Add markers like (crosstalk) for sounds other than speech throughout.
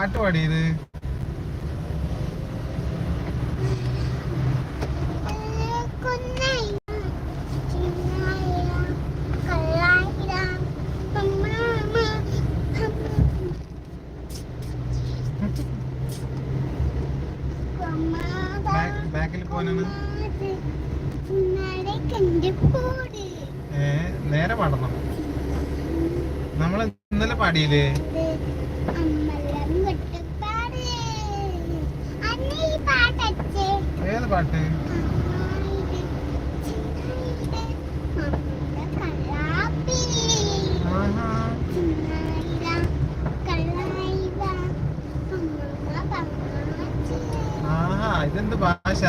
പാട്ട് പാടിയത് ബാക്കിൽ പോകാനാണ് നേരെ പാടണം. നമ്മൾ ഇന്നലെ പാടിയില്ലേ ഏത് പാട്ട് ആഹാ ആഹാ ഇതെന്ത് ഭാഷ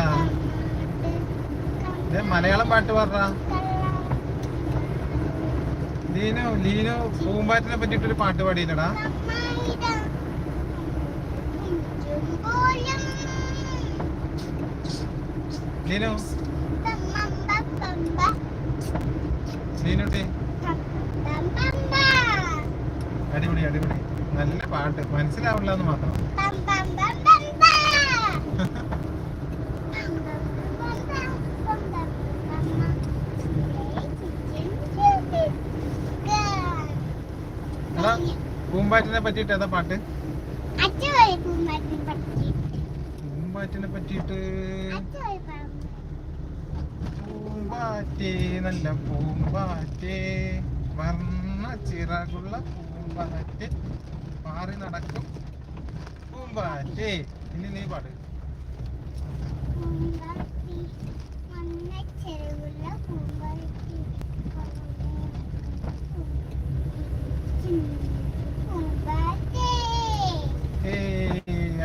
ഇത് മലയാളം പാട്ട് പറഞ്ഞ ലീനു ലീനു പൂമ്പാറ്റിനെ പറ്റിയിട്ടൊരു പാട്ട് പാടിയില്ലടാ. ലീനു. ലീനുട്ടി. അടിപൊളി അടിപൊളി. നല്ല പാട്ട്. മനസ്സിലാവില്ല എന്ന് മാത്രം. പൂമ്പാറ്റിനെ പറ്റിട്ട് ഏതാ പാട്ട്? പൂമ്പാറ്റിനെ പറ്റിട്ട് പൂമ്പാറ്റേ നല്ല പൂമ്പാറ്റേ വർണ ചിറകുള്ള പൂമ്പാറ്റ് മാറി നടക്കും പൂമ്പാറ്റേ. ഇനി നീ പാട്.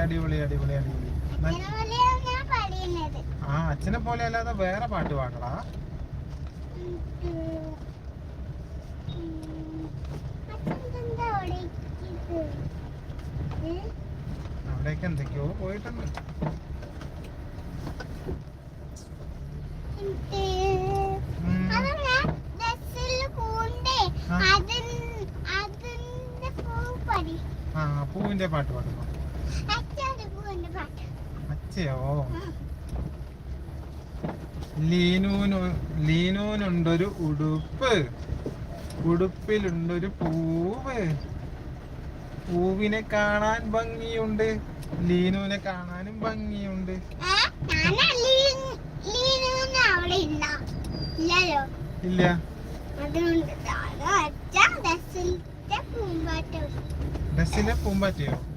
അടിപൊളി അടിപൊളി അടിപൊളി. ആ അച്ഛനെ പോലെ അല്ലാതെ വേറെ പാട്ട് പാടടാ. അവിടേക്ക് എന്തൊക്കെയോ പോയിട്ടുണ്ട്. ആ പൂവിന്റെ പാട്ട് പാടുന്നു? അച്ഛയോ ലീനൂനു ലീനൂനുണ്ടൊരു ഉടുപ്പ്. ഉടുപ്പിലുണ്ടൊരു പൂവ്. പൂവിനെ കാണാൻ ഭംഗിയുണ്ട്. ലീനുവിനെ കാണാനും ഭംഗിയുണ്ട്. ഇല്ല. ഡ്രസ്സിലെ പൂമ്പാറ്റയോ?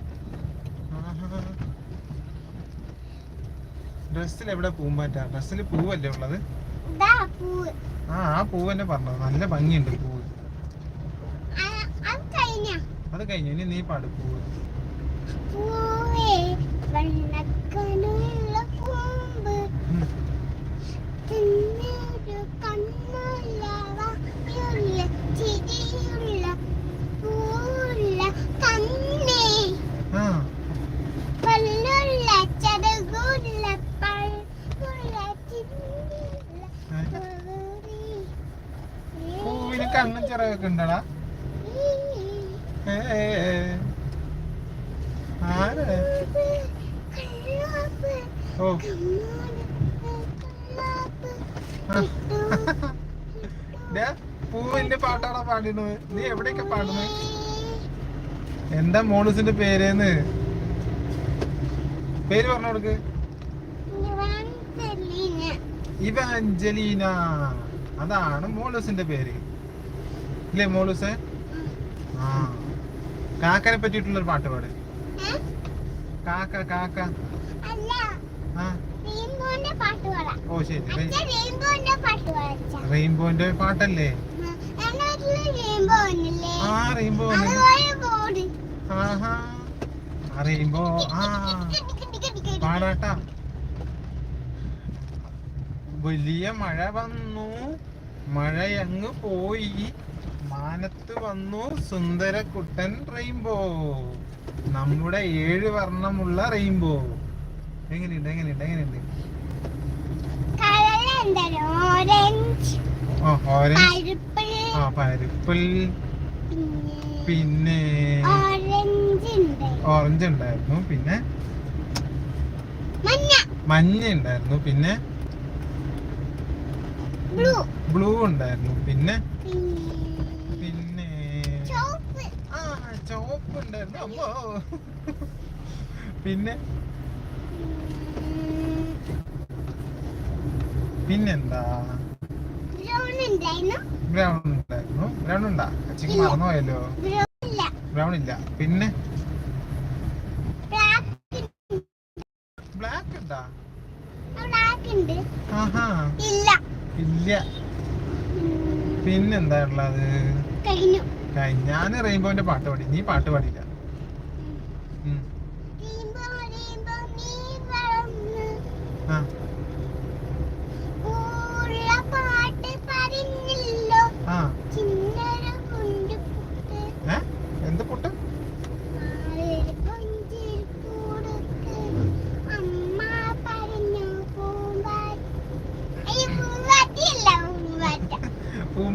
ഡ്രസ്സിൽ എവിടെ പൂമ്പാറ്റ? ഡ്രസ്സിൽ പൂവല്ലേ ഉള്ളത്? ആ ആ പൂവ് തന്നെ പറഞ്ഞത് നല്ല ഭംഗിയുണ്ട് പൂവ്. അത് കഴിഞ്ഞ? ഇനി നീ പാട് പൂവ്. കണ്ണുള്ള കണ്ണും ചിറകൊക്കെ ഉണ്ടടാ. ആര്? ഓ. (laughs) പൂവിന്റെ പാട്ടാണോ പാടിയത് നീ എവിടെയൊക്കെ പാടുന്നത് എന്താ മോളൂസിന്റെ പേരേന്ന്? പേര് പറഞ്ഞു കൊടുക്ക് ഇവാഞ്ചലീന. അതാണ് മോളൂസിന്റെ പേര്. ഇല്ലേ മോളൂസ് ആ. കാക്കനെ പറ്റിയിട്ടുള്ള ഒരു പാട്ട് പാട്. കാക്ക കാക്ക. ഓ ശരി. റെയിൻബോന്റെ പാട്ട് റെയിൻബോന്റെ പാട്ടല്ലേ? ആ. റെയിൻബോ ആഹാ. റെയിൻബോ. ആ. പാടാട്ടാ. വലിയ മഴ വന്നു. മഴയങ്ങ് പോയി. മാനത്ത് വന്നു സുന്ദരക്കുട്ടൻ റെയിൻബോ. നമ്മുടെ ഏഴ് വർണമുള്ള റെയിൻബോ. എങ്ങനെയുണ്ട് എങ്ങനെയുണ്ട് എങ്ങനെയുണ്ട്? ഓറഞ്ച് ആ പരുപ്പിൾ പിന്നെ ഓറഞ്ച് ഓറഞ്ച് ഉണ്ട്. ഓറഞ്ച് ഉണ്ടായിരുന്നു. പിന്നെ മഞ്ഞ. ഉണ്ടായിരുന്നു. പിന്നെ ബ്ലൂ. ഉണ്ടായിരുന്നു. പിന്നെ ചുവപ്പ് ആ ചോപ്പ് ഉണ്ടായിരുന്നു അമ്മോ. പിന്നെ? പിന്നെന്താ? ബ്രൗൺ ഉണ്ടായിരുന്നു ബ്രൗൺ ഉണ്ടാ അച്ഛക്ക് മറന്നുപോയല്ലോ. ബ്രൗൺ ഇല്ല പിന്നെ? ബ്ലാക്ക് ഉണ്ടാ. ഇല്ല. പിന്നെന്താ ഉള്ളത്? കഴിഞ്ഞു. ഞാൻ റെയിൻബോന്റെ പാട്ട് പാടി. നീ പാട്ട് പാടില്ല. ആ ഉള്ള പാട്ട് പറഞ്ഞില്ലോ ആ ചിന്നര കൊണ്ട് പുട്ട് ഏ എന്ത് പുട്ട് ആരെ കൊഞ്ചിരിക്കൂടുക്ക് അമ്മ പറഞ്ഞു പൂമ്പാറ്റ അയ്യോ പൂമ്പാറ്റയല്ല പൂമ്പാറ്റ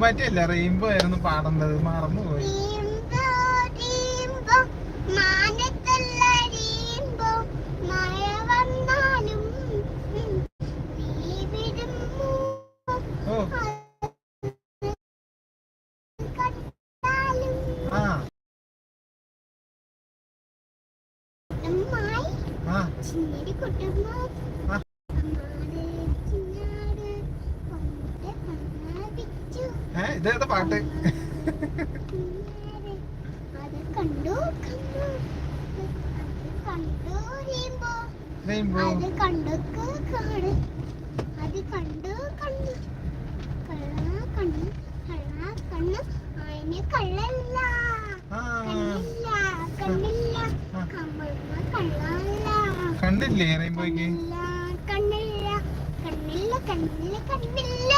പൂമ്പാറ്റയല്ല റെയിൻബോ ആയിരുന്നു പാടേണ്ടത്. മറന്നുപോയി. റീംബോ കമ്പള പാട്ട്? കണ്ടില്ലേ റെയിൻബോയ്ക്ക് കണ്ണില്ല കണ്ണില്ല കണ്ണില്ല കണ്ണില്ല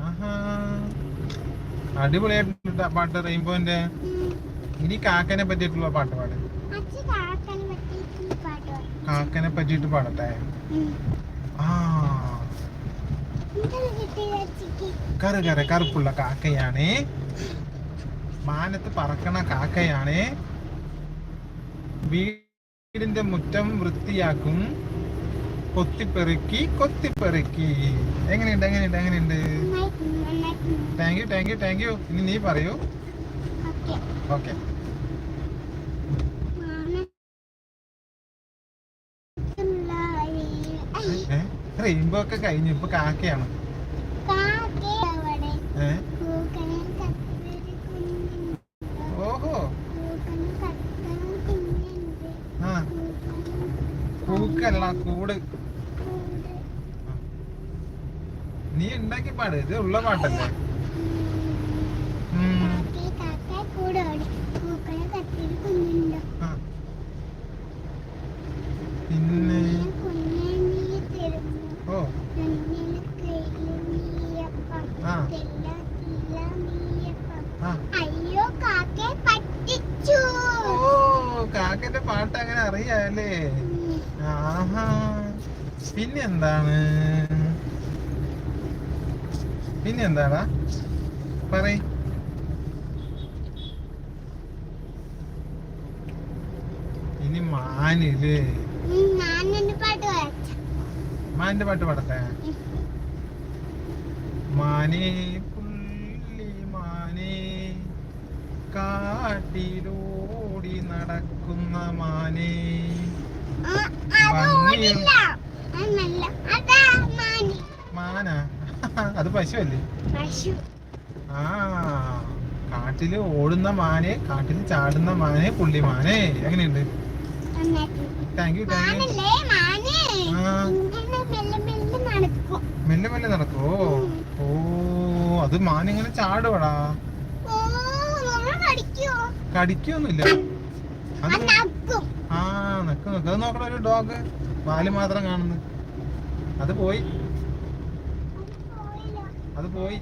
ആഹാ അടിപൊളിയായിട്ടുണ്ട് ആ പാട്ട് റെയിൻബോന്റെ. ഇനി കാക്കനെ പറ്റിയിട്ടുള്ള പാട്ട് പാട്. കാക്കനെ പറ്റിയിട്ട് പാടട്ടെ. ആ? കറ് കറ് കറുപ്പുള്ള കാക്കയാണേ. മാനത്ത് പറക്കണ കാക്കയാണേ. വീടിന്റെ മുറ്റം വൃത്തിയാക്കും. കൊത്തിപ്പെറുക്കി കൊത്തിപ്പെറുക്കി. എങ്ങനെയുണ്ട് എങ്ങനെയുണ്ട് എങ്ങനെയുണ്ട്. Thank you thank you thank you ഇനി നീ പറയൂ. ഓക്കേ. റെയിൻബോ ഒക്കെ കഴിഞ്ഞു. ഇപ്പൊ കാക്കയാണ്. ഓഹോ. ആ. പൂക്കല്ല കൂട് കൂട്. നീ ഉണ്ടാക്കി പാട്. ഇത് ഉള്ള പാട്ടല്ലേ. പിന്നെ? ഓ. ആ. അയ്യോ കാക്കെ പറ്റിച്ചു ഓ കാക്കന്റെ പാട്ട് അങ്ങനെ അറിയാല്ലേ? ആഹാ. പിന്നെ എന്താണ് പിന്നെ എന്താടാ പറയ. ഇനി മാനില്ലേ ഞാൻ പാട്ട് പാടത്തെ മാനേ പുള്ളി മാനേ കാട്ടിലൂടി നടക്കുന്ന മാനി. മാന? അത് പശുവല്ലേ? പശു. ആ കാട്ടിൽ ഓടുന്ന മാനെ കാട്ടിൽ ചാടുന്ന മാനെ പുള്ളി മാനെ. എങ്ങനെയുണ്ട്. താങ്ക് യു താങ്ക് യു മെല്ലെ മെല്ലെ നടക്കും. ഓ അത് മാൻ ഇങ്ങനെ ചാടുവടാ കടിക്കൊന്നുമില്ല. ആ നിക്ക് നിക്ക്. അത് നോക്കണ ഒരു ഡോഗ്. വാൽ മാത്രം കാണുന്നു. അത് പോയി. അത് പോയി.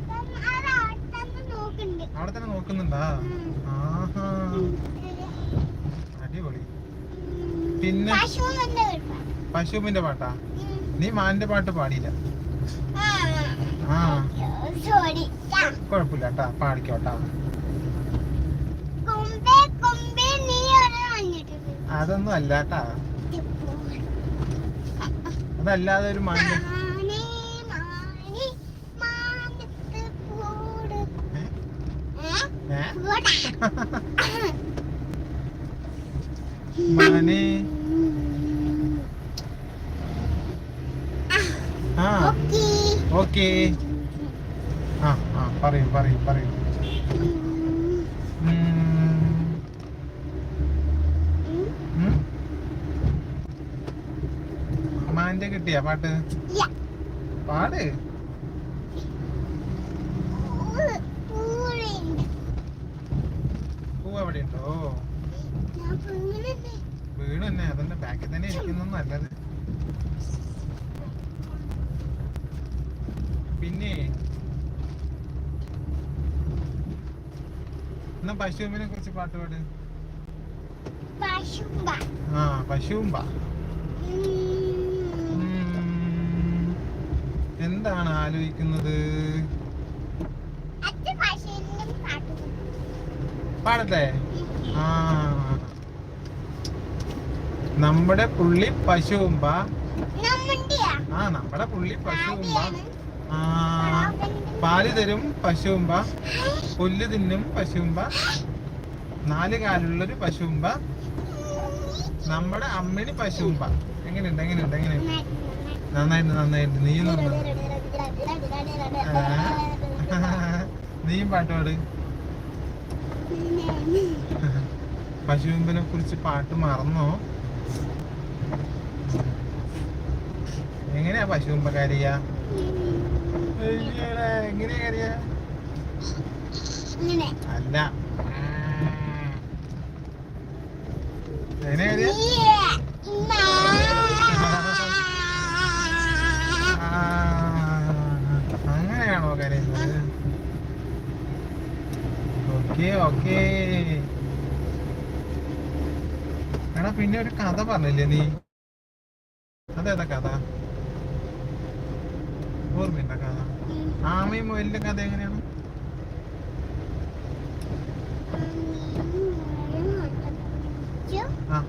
അവിടെ തന്നെ നോക്കുന്നുണ്ടാ? ആഹാ. അടിപൊളി. പിന്നെ പശുവിന്റെ പാട്ടാ. നീ മാന്റെ പാട്ട് പാടിയില്ല. ആ. കുഴപ്പമില്ല കേട്ടാ പാടിക്കോട്ടാ. അതൊന്നും അല്ല കേട്ടാ ഇത് അതല്ലാതെ ഒരു മണ്ണ് മാനേ, മാനേ, മാനത്ത് കൂട്. ഏ? ഉം. ആ ഓക്കേ. ആ ആ പറയൂ പറയൂ പറയൂ? അമ്മാന്റെ കിട്ടിയ പാട്ട്. പാട് പൂവ്. പൂവുണ്ട്. ഞാൻ തന്നെ അതന്നെ ബാക്കിൽ തന്നെ ഇരിക്കുന്ന നല്ലത് പിന്നെ എന്നാ പശുവിനെ കുറിച്ച് പാട്ട് പാട്. ആ പശുവും പാ ഉം. ഉം. എന്താണ് ആലോചിക്കുന്നത്? പാട്ട് പാടും. പാടട്ടെ ആ നമ്മുടെ പുള്ളി പശുവുമ്പ? ആ നമ്മുടെ പുള്ളി പശുവുമ്പ. ആ പാൽ തരും പശുവുമ്പ പുല്ല് തിന്നും പശുവുമ്പ നാല് കാലുള്ളൊരു പശുവുമ്പ നമ്മുടെ അമ്മിണി പശുവുമ്പ എങ്ങനെയുണ്ട് എങ്ങനെയുണ്ട് എങ്ങനെയുണ്ട് നന്നായിട്ട് നന്നായിട്ട് നീയും നന്നായി നീയും പാട്ട് പാട് പശുവിനെ കുറിച്ച് പാട്ട് മറന്നോ? എങ്ങനെയാ പശുവിമ്പ കരിയ എങ്ങനെയാ കരിയ. അല്ല. എങ്ങനെയാ കരിയ? Okay okay. എടാ പിന്നെ ഒരു കഥ പറഞ്ഞില്ലേ നീ? അതേതാ കഥ? ഓർമ്മയുണ്ട കഥ? ആമയും മുയലിന്റെ കഥ എങ്ങനെയാണ്? ആ.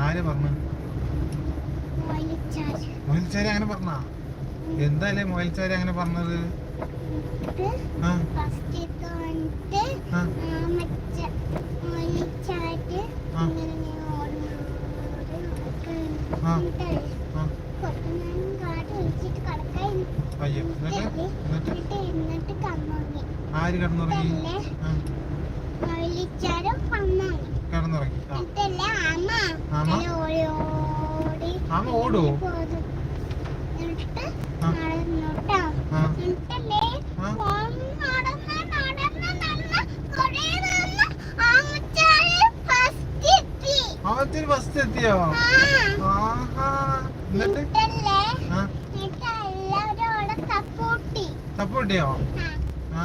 ആര് പറഞ്ഞു? മുയലിച്ചാരി അങ്ങനെ പറഞ്ഞാ? എന്തായാലേ മൊയിൽച്ചാരി അങ്ങനെ പറഞ്ഞത്? അയ്യോ. എന്നിട്ട്? ആര് കിടന്നുറങ്ങി. കിടന്നുറങ്ങി. അമ്മ. ആമ? ഓടി ഓടി ആമ ഓടുവോ? പോയത്. എന്നിട്ട് ആ. നടന്നുട്ടോ. ആ. എന്നിട്ടല്ലേ ആ. നടന്ന് നടന്ന് നടന്ന് കുറേ നടന്ന് ആ മുച്ചാൽ first എത്തി. അവത്തിന് ഫസ്റ്റ് എത്തിയോ. ആഹാ. എന്നിട്ട്? സപ്പോർട്ടി സപ്പോർട്ടിയോ ആ.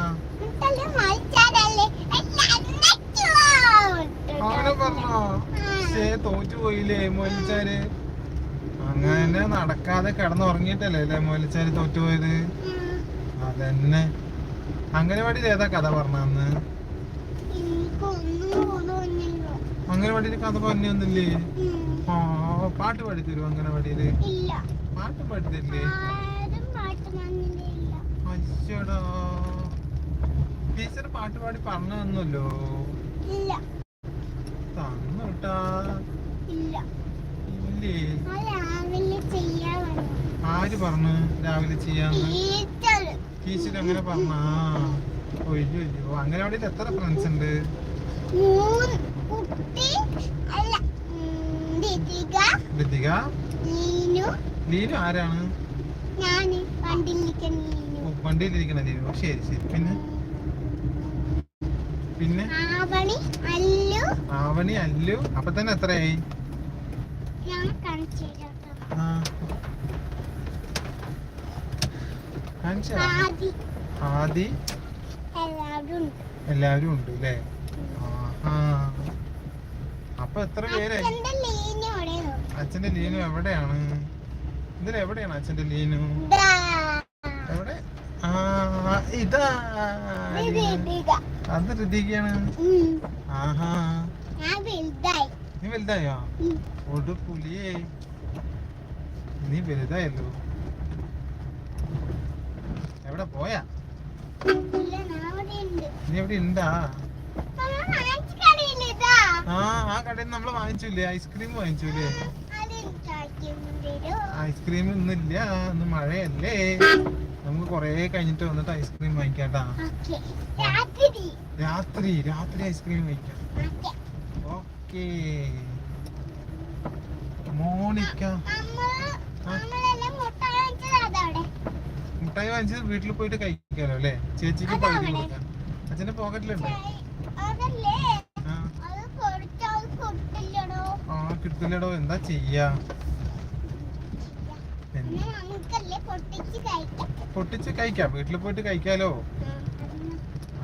അങ്ങനെ പറഞ്ഞോ? ശേ തോറ്റു പോയില്ലേ മോലിച്ചാര് അങ്ങനെ നടക്കാതെ കിടന്നുറങ്ങിയിട്ടല്ലേ അല്ലേ മോലിച്ചാര് തോറ്റുപോയത് ഉം. അതന്നെ. അംഗനവാടിയിൽ ഏതാ കഥ പറഞ്ഞ അന്ന്. അംഗനവാടിയിൽ കഥ പറഞ്ഞൊന്നില്ലേ ഓ പാട്ട് പാടിത്തരൂ അംഗനവാടിയിൽ? ഇല്ല. പാട്ട് പാടിത്തരില്ലേ? അയ്യടാ ടീച്ചർ പാട്ട് പാടി പറഞ്ഞു തന്നല്ലോ? ഇല്ല. തന്നു ഇല്ല. ഇല്ലേ? രാവിലെ ചെയ്യാൻ ആര് പറഞ്ഞു രാവിലെ ചെയ്യാന്ന് ടീച്ചർ അങ്ങനെ പറഞ്ഞാ? ഒയ്യോ അയ്യോ അവിടെ എത്ര ഫ്രണ്ട്സ് ഉണ്ട്? ലതിക ലീനു ആരാണ്? ഞാൻ വണ്ടിയിലിരിക്കണ ലീനു ശരി ശരി. പിന്നെ? പിന്നെ? ആവണി അല്ലു. അപ്പൊ തന്നെ എത്രയായി? ആദി. എല്ലാവരും ഉണ്ട്. അല്ലേ. അപ്പൊ എത്ര പേരെ അച്ഛന്റെ ലീന എവിടെയാണ്? ഇതിൽ എവിടെയാണ് അച്ഛന്റെ ലീനു. എവിടെ? ആ ഇതാ. അത് ഋതികയാണ് ആഹാ. നീ വലുതായോ. ഒടു പുലിയേ. നീ വലുതായല്ലോ. എവിടെ പോയാ. നീ എവിടെ ഉണ്ടാ? ആ ആ കടയിൽ നമ്മൾ വാങ്ങിച്ചില്ലേ? ഐസ്ക്രീം വാങ്ങിച്ചില്ലേ? ഐസ്ക്രീം ഇന്നില്ല ഇന്ന് മഴയല്ലേ. നമുക്ക് കൊറേ കഴിഞ്ഞിട്ട് വന്നിട്ട് ഐസ്ക്രീം വാങ്ങിക്കാട്ടാ. രാത്രി. രാത്രി ഐസ്ക്രീം വാങ്ങിക്കാം. ഓക്കേ. മോണിക്ക. മുട്ടായി വാങ്ങിച്ചത് വീട്ടിൽ പോയിട്ട് കഴിക്കാലോ അല്ലേ? ചേച്ചിക്ക് പകുതി കൊടുക്കാം. അച്ഛന്റെ പോക്കറ്റിലുണ്ട്. ആ കിട്ടില്ലടോ. എന്താ ചെയ്യാ എന്ത്? പിന്നെ നമുക്കല്ലേ പൊട്ടിച്ച് കഴിക്കാം. വീട്ടിൽ പോയിട്ട് കഴിക്കാലോ?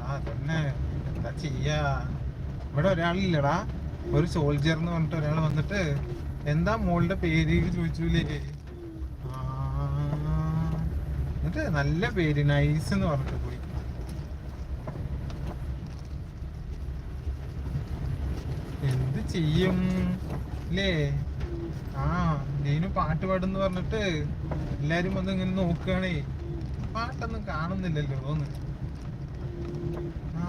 ആ, തന്നെ എന്താ ചെയ്യാ? ഇവിടെ ഒരാളില്ലടാ. ഒരു സോൾജർ എന്ന് പറഞ്ഞിട്ട് ഒരാൾ വന്നിട്ട് എന്താ മോളുടെ പേര് ചോദിച്ചൂലേ? എന്നിട്ട് നല്ല പേര് നൈസ് എന്ന് പറഞ്ഞിട്ട് പോയി. എന്ത് ചെയ്യും? അല്ലേ ആ നീനു പാട്ട് പാടുന്നു പറഞ്ഞിട്ട് എല്ലാരും വന്ന് ഇങ്ങനെ നോക്കുകയാണേ. പാട്ടൊന്നും കാണുന്നില്ലല്ലോ ഒന്ന് ആ.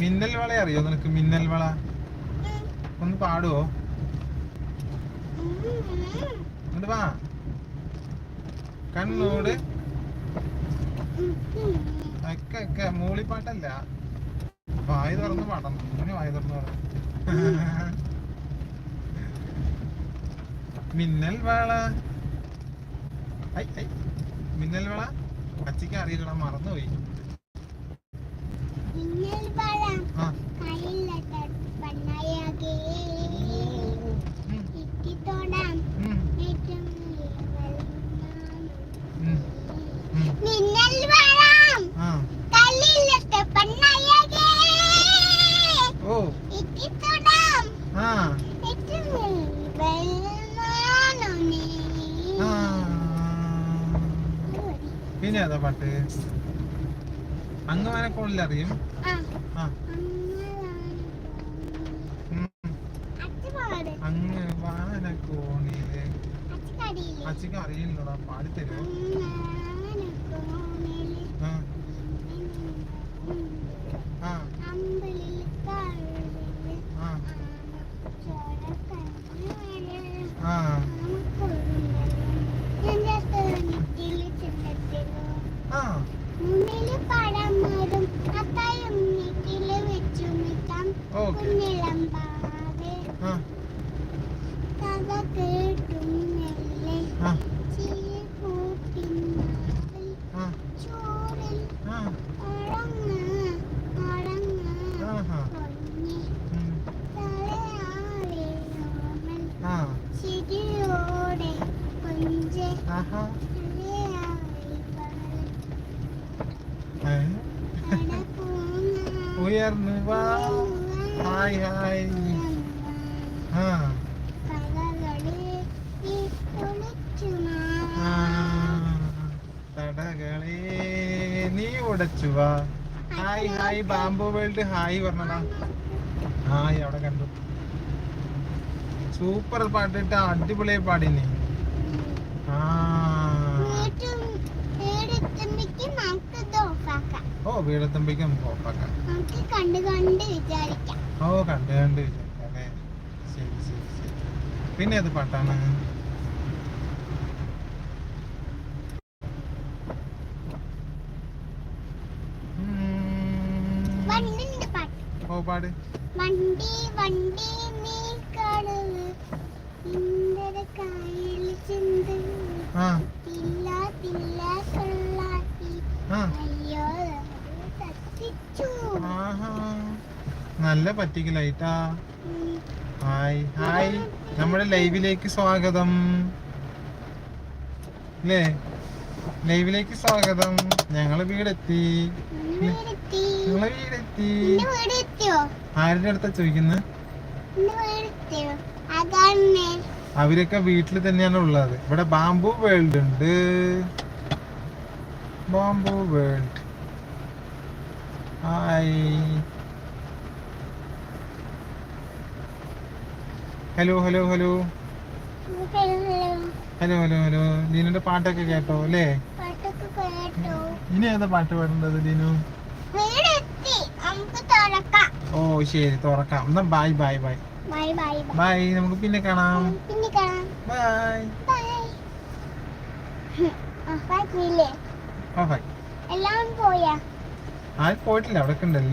മിന്നൽ വള അറിയോ നിനക്ക് മിന്നൽ വള ഒന്ന് പാടുവോ. എന്നിട്ട് വാ. കണ്ണോട്. ഒക്കെ ഒക്കെ. മൂളിപ്പാട്ടല്ല. വായ തുറന്ന് പാടണം. അങ്ങനെ വായ തുറന്ന് പാടണം. (laughs) മിന്നൽ വള. മിന്നൽ വള. അച്ഛക്ക് അറിയില്ല മറന്നുപോയി. മിന്നൽ പിന്നെ ഏതാ പാട്ട്? കോളിൽ അറിയും. ആ, ആ. അങ്ങനാണ് ഉം. അച്ഛൻ പാട്. അങ്ങ് വാനക്കോണിൽ അച്ഛൻ അച്ചിക്ക് അറിയില്ലടാ പാടിത്തരോ 过年了吧？നീ ഉടച്ചു വാ hi hi bamboo world hi പറഞ്ഞടാ hi അവിടെ കണ്ടു. സൂപ്പർ പാട്ടിട്ട് അടിപൊളിയായി പാടിനെ ഓ വീടത്തുമ്പേക്ക് നമുക്ക് ഓഫാക്കാം. കണ്ട് കണ്ട് വിചാരിക്കാം. ഓ കണ്ട് കണ്ട് വിചാരിക്കാം അല്ലേ? ശരി ശരി ശരി. പിന്നെ ഏത് പാട്ടാണ്? ഓ പാട്. വണ്ടി വണ്ടി നീ കടവ് ഇന്ദ്ര കായൽ ചിന്ത ആ. തില്ല തില്ല കൊള്ളാട്ടി അയ്യോ അത് തട്ടിച്ചു ആഹാ. നല്ല പറ്റിക്കലായിട്ടാ. Hi hi. നമ്മുടെ ലൈവിലേക്ക് സ്വാഗതം. അല്ലേ ലൈവിലേക്ക് സ്വാഗതം. ഞങ്ങൾ വീടെത്തി. വീട് ഞങ്ങൾ വീടെത്തി. വീടെത്തിയോ ആരുടെ അടുത്താ ചോദിക്കുന്നത് അവരൊക്കെ വീട്ടിൽ തന്നെയാണ് ഉള്ളത്. ഇവിടെ ബാംബു വേൾഡ് ഉണ്ട്. Bamboo world hi hello hello hello hello hello hello ലീനുന്റെ പാട്ടൊക്കെ കേട്ടോ അല്ലേ? ഇനി ഏതാ പാട്ട് പാടേണ്ടത് ലീനു? നമുക്ക് തുറക്കാം ഓ ശരി. തുറക്കാം. എന്നാ bye bye bye. Bye bye bye. നമുക്ക് പിന്നെ കാണാം. പിന്നെ കാണാം. ബൈ. ബൈ. (laughs) ആ ബൈ ബൈ. എല്ലാം പോയാ? ആ പോയിട്ടില്ല. അവിടെ ഉണ്ടല്ലോ.